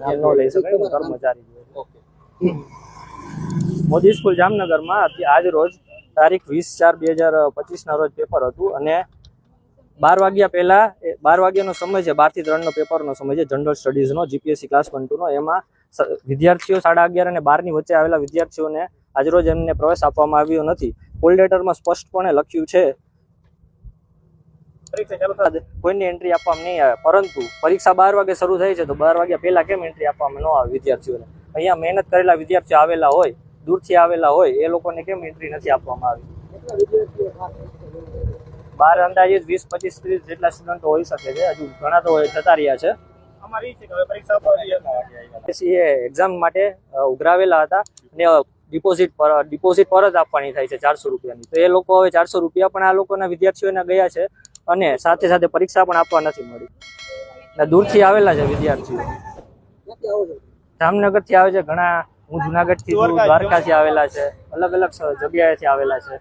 ન લઈ શકાય હું મોદી સ્કૂલ જામનગરમાં આજ રોજ તારીખ વીસ ચાર બે હજાર પચીસના રોજ પેપર હતું અને બાર વાગ્યા પહેલા બાર વાગ્યાનો સમય છે બારથી ત્રણનો પેપરનો સમય છે જનરલ સ્ટડીઝનો જીપીએસસી ક્લાસ વન ટુનો એમાં વિદ્યાર્થીઓ સાડા અગિયાર અને બારની વચ્ચે આવેલા વિદ્યાર્થીઓને આજરોજ એમને પ્રવેશ આપવામાં આવ્યો નથી. કોલ લેટરમાં સ્પષ્ટપણે લખ્યું છે કોઈને એન્ટ્રી આપવામાં નહીં આવે. પરંતુ પરીક્ષા બાર વાગે શરૂ થઈ છે તો બાર વાગ્યા પહેલા કેમ એન્ટ્રી આપવામાં ન આવે વિદ્યાર્થીઓને? અહીંયા મહેનત કરેલા વિદ્યાર્થીઓ આવેલા હોય દૂરથી આવેલા હોય એ લોકોને કેમ એન્ટ્રી નથી આપવામાં આવી? બાર અંદાજે વીસ પચીસ ત્રીસ જેટલા સ્ટુડન્ટો હોઈ શકે છે. હજુ ઘણા તો જતા રહ્યા છે. એક્ઝામ માટે ઉઘરાવેલા હતા ને ડિપોઝિટ પર ડિપોઝિટ પર જ આપવાની થાય છે ચારસો રૂપિયાની. તો એ લોકો હવે ચારસો રૂપિયા પણ આ લોકોના વિદ્યાર્થીઓને ગયા છે. અને સાથે સાથે પરીક્ષા પણ આપવા નથી મળી. ને દૂરથી આવેલા છે વિદ્યાર્થીઓ. જામનગરથી આવે છે ઘણા હું જુનાગઢથી દ્વારકા થી આવેલા છે અલગ અલગ જગ્યાએથી આવેલા છે.